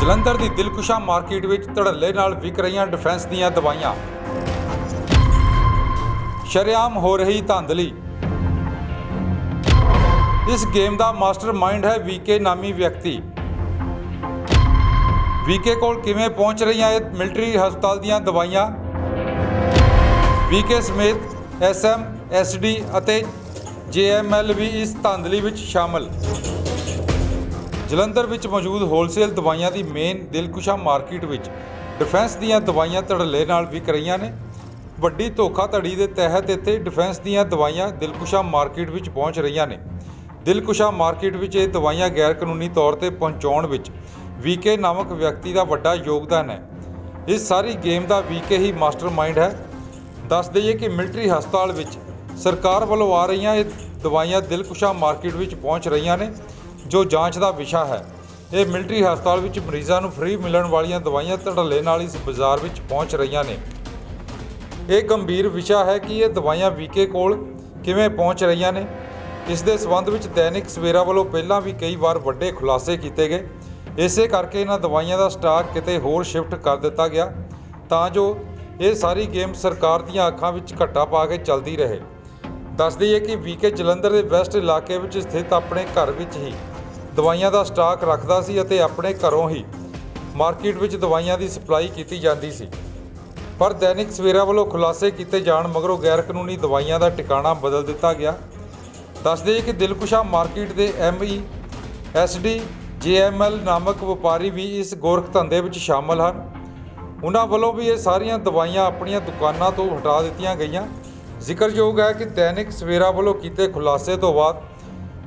ਜਲੰਧਰ ਦੀ ਦਿਲਕੁਸ਼ਾ market ਵਿੱਚ ਧੜੱਲੇ ਨਾਲ ਵਿਕ ਰਹੀਆਂ ਡਿਫੈਂਸ ਦੀਆਂ ਦਵਾਈਆਂ। ਸ਼ਰੇਆਮ ਹੋ ਰਹੀ ਧਾਂਦਲੀ। ਇਸ ਗੇਮ ਦਾ ਮਾਸਟਰਮਾਈਂਡ ਹੈ ਵੀਕੇ ਨਾਮੀ ਵਿਅਕਤੀ। ਵੀਕੇ ਕੋਲ ਕਿਵੇਂ ਪਹੁੰਚ ਰਹੀਆਂ ਇਹ ਮਿਲਟਰੀ ਹਸਪਤਾਲ ਦੀਆਂ ਦਵਾਈਆਂ? ਵੀਕੇ ਸਮੇਤ ਐਸਐਮ ਐਸਡੀ ਅਤੇ ਜੇਐਮਐਲ ਵੀ ਇਸ ਧਾਂਦਲੀ ਵਿੱਚ ਸ਼ਾਮਲ। ਜਲੰਧਰ ਵਿੱਚ ਮੌਜੂਦ ਹੋਲਸੇਲ ਦਵਾਈਆਂ ਦੀ ਮੇਨ ਦਿਲਕੁਸ਼ਾ ਮਾਰਕੀਟ ਵਿੱਚ ਡਿਫੈਂਸ ਦੀਆਂ ਦਵਾਈਆਂ ਧੜੱਲੇ ਨਾਲ ਵਿਕ ਰਹੀਆਂ ਨੇ। ਵੱਡੀ ਧੋਖਾਧੜੀ ਦੇ ਤਹਿਤ ਇੱਥੇ ਡਿਫੈਂਸ ਦੀਆਂ ਦਵਾਈਆਂ ਦਿਲਕੁਸ਼ਾ ਮਾਰਕੀਟ ਵਿੱਚ ਪਹੁੰਚ ਰਹੀਆਂ ਨੇ। ਦਿਲਕੁਸ਼ਾ ਮਾਰਕੀਟ ਵਿੱਚ ਇਹ ਦਵਾਈਆਂ ਗੈਰ ਕਾਨੂੰਨੀ ਤੌਰ ਤੇ ਪਹੁੰਚਾਉਣ ਵਿੱਚ ਵੀਕੇ ਨਾਮਕ ਵਿਅਕਤੀ ਦਾ ਵੱਡਾ ਯੋਗਦਾਨ ਹੈ। ਇਸ ਸਾਰੀ ਗੇਮ ਦਾ ਵੀਕੇ ਹੀ ਮਾਸਟਰਮਾਈਂਡ ਹੈ। ਦੱਸ ਦਈਏ ਕਿ ਮਿਲਟਰੀ ਹਸਪਤਾਲ ਵਿੱਚ ਸਰਕਾਰ ਵੱਲੋਂ ਆ ਰਹੀਆਂ ਇਹ ਦਵਾਈਆਂ ਦਿਲਕੁਸ਼ਾ ਮਾਰਕੀਟ ਵਿੱਚ ਪਹੁੰਚ ਰਹੀਆਂ ਨੇ। ਜੋ ਜਾਂਚ ਦਾ ਵਿਸ਼ਾ ਹੈ। ਇਹ ਮਿਲਟਰੀ ਹਸਪਤਾਲ ਵਿੱਚ ਮਰੀਜ਼ਾਂ ਨੂੰ ਫ੍ਰੀ ਮਿਲਣ ਵਾਲੀਆਂ ਦਵਾਈਆਂ ਧੜੱਲੇ ਨਾਲ ਇਸ ਬਾਜ਼ਾਰ ਵਿੱਚ ਪਹੁੰਚ ਰਹੀਆਂ ਨੇ। ਇਹ ਗੰਭੀਰ ਵਿਸ਼ਾ ਹੈ ਕਿ ਇਹ ਦਵਾਈਆਂ ਵੀਕੇ ਕੋਲ ਕਿਵੇਂ ਪਹੁੰਚ ਰਹੀਆਂ ਨੇ। ਇਸ ਦੇ ਸਬੰਧ ਵਿੱਚ ਦੈਨਿਕ ਸਵੇਰਾ ਵੱਲੋਂ ਪਹਿਲਾਂ ਵੀ ਕਈ ਵਾਰ ਵੱਡੇ ਖੁਲਾਸੇ ਕੀਤੇ ਗਏ। ਇਸੇ ਕਰਕੇ ਇਹਨਾਂ ਦਵਾਈਆਂ ਦਾ ਸਟਾਕ ਕਿਤੇ ਹੋਰ ਸ਼ਿਫਟ ਕਰ ਦਿੱਤਾ ਗਿਆ ਤਾਂ ਜੋ ਇਹ ਸਾਰੀ ਗੇਮ ਸਰਕਾਰ ਦੀਆਂ ਅੱਖਾਂ ਵਿੱਚ ਘੱਟਾ ਪਾ ਕੇ ਚੱਲਦੀ ਰਹੇ। ਦੱਸ ਦਈਏ ਕਿ ਵੀਕੇ ਜਲੰਧਰ ਦੇ ਵੈਸਟ ਇਲਾਕੇ ਵਿੱਚ ਸਥਿਤ ਆਪਣੇ ਘਰ ਵਿੱਚ ਹੀ ਦਵਾਈਆਂ ਦਾ ਸਟਾਕ ਰੱਖਦਾ ਸੀ ਅਤੇ ਆਪਣੇ ਘਰੋਂ ਹੀ ਮਾਰਕੀਟ ਵਿੱਚ ਦਵਾਈਆਂ ਦੀ ਸਪਲਾਈ ਕੀਤੀ ਜਾਂਦੀ ਸੀ। ਪਰ ਦੈਨਿਕ ਸਵੇਰਾ ਵੱਲੋਂ ਖੁਲਾਸੇ ਕੀਤੇ ਜਾਣ ਮਗਰੋਂ ਗੈਰ ਕਾਨੂੰਨੀ ਦਵਾਈਆਂ ਦਾ ਟਿਕਾਣਾ ਬਦਲ ਦਿੱਤਾ ਗਿਆ। ਦੱਸ ਦਈਏ ਕਿ ਦਿਲਕੁਸ਼ਾ ਮਾਰਕੀਟ ਦੇ ਐਮਈ ਐਸਡੀ ਜੇਐਮਐਲ ਨਾਮਕ ਵਪਾਰੀ ਵੀ ਇਸ ਗੋਰਖ ਧੰਦੇ ਵਿੱਚ ਸ਼ਾਮਲ ਹਨ। ਉਹਨਾਂ ਵੱਲੋਂ ਵੀ ਇਹ ਸਾਰੀਆਂ ਦਵਾਈਆਂ ਆਪਣੀਆਂ ਦੁਕਾਨਾਂ ਤੋਂ ਹਟਾ ਦਿੱਤੀਆਂ ਗਈਆਂ। ਜ਼ਿਕਰਯੋਗ ਹੈ ਕਿ ਦੈਨਿਕ ਸਵੇਰਾ ਵੱਲੋਂ ਕੀਤੇ ਖੁਲਾਸੇ ਤੋਂ ਬਾਅਦ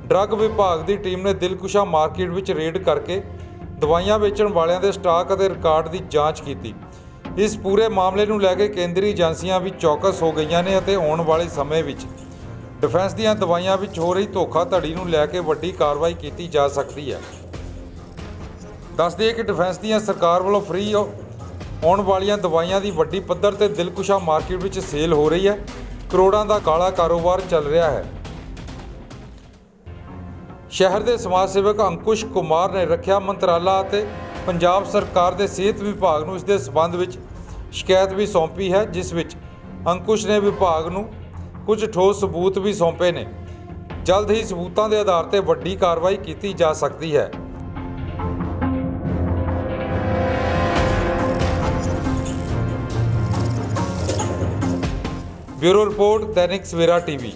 ਡਰੱਗ ਵਿਭਾਗ ਦੀ ਟੀਮ ਨੇ ਦਿਲਕੁਸ਼ਾ ਮਾਰਕੀਟ ਵਿੱਚ ਰੇਡ ਕਰਕੇ ਦਵਾਈਆਂ ਵੇਚਣ ਵਾਲਿਆਂ ਦੇ ਸਟਾਕ ਅਤੇ ਰਿਕਾਰਡ ਦੀ ਜਾਂਚ ਕੀਤੀ। ਇਸ ਪੂਰੇ ਮਾਮਲੇ ਨੂੰ ਲੈ ਕੇ ਕੇਂਦਰੀ ਏਜੰਸੀਆਂ ਵੀ ਚੌਕਸ ਹੋ ਗਈਆਂ ਨੇ ਅਤੇ ਆਉਣ ਵਾਲੇ ਸਮੇਂ ਵਿੱਚ ਡਿਫੈਂਸ ਦੀਆਂ ਦਵਾਈਆਂ ਵਿੱਚ ਹੋ ਰਹੀ ਧੋਖਾਧੜੀ ਨੂੰ ਲੈ ਕੇ ਵੱਡੀ ਕਾਰਵਾਈ ਕੀਤੀ ਜਾ ਸਕਦੀ ਹੈ। ਦੱਸ ਦਈਏ ਕਿ ਡਿਫੈਂਸ ਦੀਆਂ ਸਰਕਾਰ ਵੱਲੋਂ ਫ੍ਰੀ ਆਉਣ ਵਾਲੀਆਂ ਦਵਾਈਆਂ ਦੀ ਵੱਡੀ ਪੱਧਰ ਤੇ ਦਿਲਕੁਸ਼ਾ ਮਾਰਕੀਟ ਵਿੱਚ ਸੇਲ ਹੋ ਰਹੀ ਹੈ। ਕਰੋੜਾਂ ਦਾ ਕਾਲਾ ਕਾਰੋਬਾਰ ਚੱਲ ਰਿਹਾ ਹੈ। ਸ਼ਹਿਰ ਦੇ ਸਮਾਜ ਸੇਵਕ ਅੰਕੁਸ਼ ਕੁਮਾਰ ਨੇ ਰੱਖਿਆ ਮੰਤਰਾਲਾ ਅਤੇ ਪੰਜਾਬ ਸਰਕਾਰ ਦੇ ਸਿਹਤ ਵਿਭਾਗ ਨੂੰ ਇਸ ਦੇ ਸਬੰਧ ਵਿੱਚ ਸ਼ਿਕਾਇਤ ਵੀ ਸੌਂਪੀ ਹੈ, ਜਿਸ ਵਿੱਚ ਅੰਕੁਸ਼ ਨੇ ਵਿਭਾਗ ਨੂੰ ਕੁਝ ਠੋਸ ਸਬੂਤ ਵੀ ਸੌਂਪੇ ਨੇ। ਜਲਦ ਹੀ ਸਬੂਤਾਂ ਦੇ ਆਧਾਰ ਤੇ ਵੱਡੀ ਕਾਰਵਾਈ ਕੀਤੀ ਜਾ ਸਕਦੀ ਹੈ। Bureau report, Dainik Savera TV.